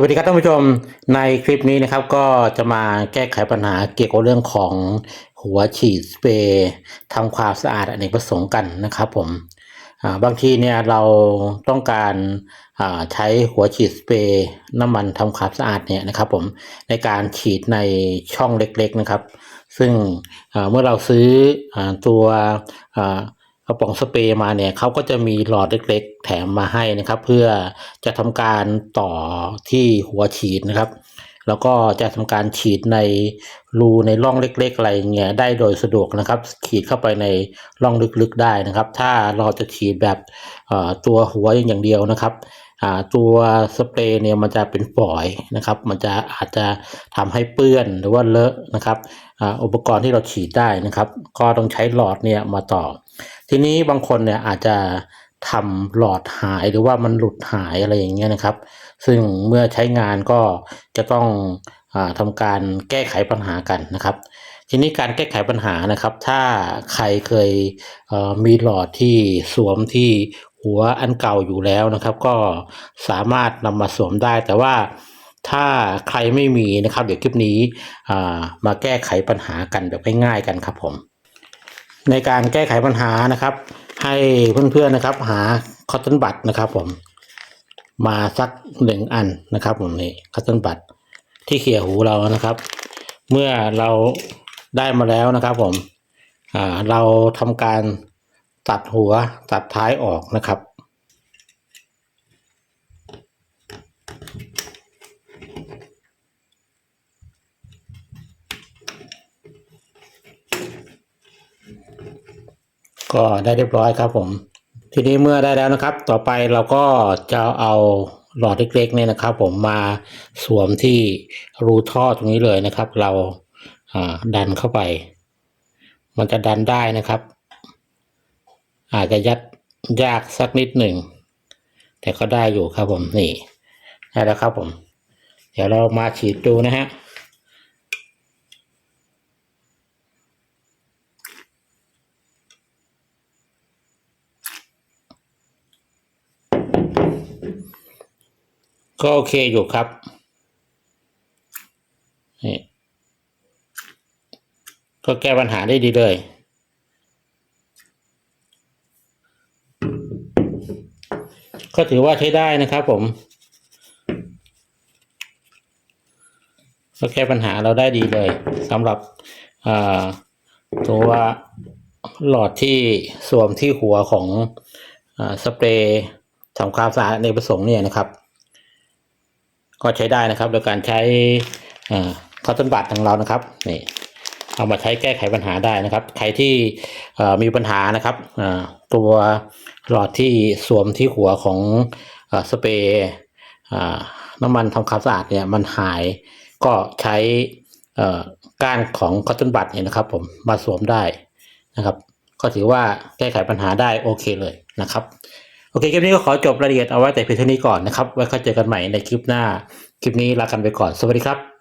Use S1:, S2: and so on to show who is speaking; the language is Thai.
S1: วัสดีครับท่านผู้ชมในคลิปนี้นะครับก็จะมาแก้ไขปัญหาเกี่ยวกับเรื่องของหัวฉีดสเปรย์ทำความสะอาดอเนกประสงค์กันนะครับผมบางทีเนี่ยเราต้องการใช้หัวฉีดสเปรย์น้ำมันทำความสะอาดเนี่ยนะครับผมในการฉีดในช่องเล็กๆนะครับ ซึ่งเมื่อเราซื้ออตัว กระป๋องสเปรย์มาเนี่ยเขาก็จะมีหลอดเล็ก ๆ แถมมาให้นะครับ เพื่อจะทำการต่อที่หัวฉีดนะครับ แล้วก็จะทำการฉีดในรูในร่องเล็ก ๆ อะไรเงี้ยได้โดยสะดวกนะครับ ฉีดเข้าไปในร่องลึกๆได้นะครับ ถ้าเราจะฉีดแบบตัวหัวอย่างเดียวนะครับ ตัวสเปรย์เนี่ยมันจะเป็นฝอยนะครับ มันจะอาจจะทำให้เปื้อนหรือว่าเลอะนะครับอ่าอุปกรณ์ที่เราฉีดได้นะครับ ก็ต้องใช้หลอดเนี่ยมาต่อ ทีนี้บางคนเนี่ยอาจจะทำหลอดหายหรือว่ามันหลุดหายอะไรอย่างเงี้ยนะครับ ซึ่งเมื่อใช้งานก็จะต้องอาทำการแก้ไขปัญหากันนะครับ ทีนี้การแก้ไขปัญหานะครับ ถ้าใครเคยเมีหลอดที่สวมที่ หัวอันเก่าอยู่แล้วนะครับ ก็สามารถนำมาสวมได้ แต่ว่าถ้าใครไม่มีนะครับ เดี๋ยวคลิปนี้มาแก้ไขปัญหากันแบบง่ายๆกันครับผม ในการแก้ไขปัญหานะครับ ให้เพื่อนๆนะครับ หาคอตตอนบัตนะครับผมมาสักหนึ่งอันนะครับผมนี่คอตตอนบัตที่เขี่ยหูเรานะครับ เมื่อเราได้มาแล้วนะครับผมเราทำการ ตัดหัวตัดท้ายออกนะครับ ก็ได้เรียบร้อยครับผม ทีนี้เมื่อได้แล้วนะครับ ต่อไปเราก็จะเอาหลอดเล็กๆเนี่ยนะครับ ผมมาสวมที่รูท่อตรงนี้เลยนะครับ เราอ่าดันเข้าไป มันจะดันได้นะครับ อาจจะยัดยากสักนิดหนึ่ง แต่ก็ได้อยู่ครับผมนี่ได้แล้วครับผม เดี๋ยวเรามาฉีดดูนะฮะก็โอเคอยู่ครับนี่ก็แก้ปัญหาได้ดีเลย ก็ถือว่าใช้ได้นะครับผมก็แก้ปัญหาเราได้ดีเลยสำหรับตัวหลอดที่สวมที่หัวของอสเปรย์ทำความสะอาดในประสงค์เนี่ยนะครับ ก็ใช้ได้นะครับ โดยการใช้คอตตอนบัตของเรานะครับนี่ เอามาใช้แก้ไขปัญหาได้นะครับ ใครที่มีปัญหานะครับตัวหลอดที่สวมที่หัวของอสเปรย์น้ำมันทำความสะอาดเนี่ยมันหายก็ใช้ก้านของคอตตอนบัตเนี่ยนะครับ ผมมาสวมได้นะครับ ก็ถือว่าแก้ไขปัญหาได้โอเคเลยนะครับโอเคคลิปนี้ก็ขอจบรายละเอียดเอาไว้แต่เพียงเท่านี้ก่อนนะครับ ไว้ค่อยเจอกันใหม่ในคลิปหน้า คลิปนี้ลากันไปก่อน สวัสดีครับ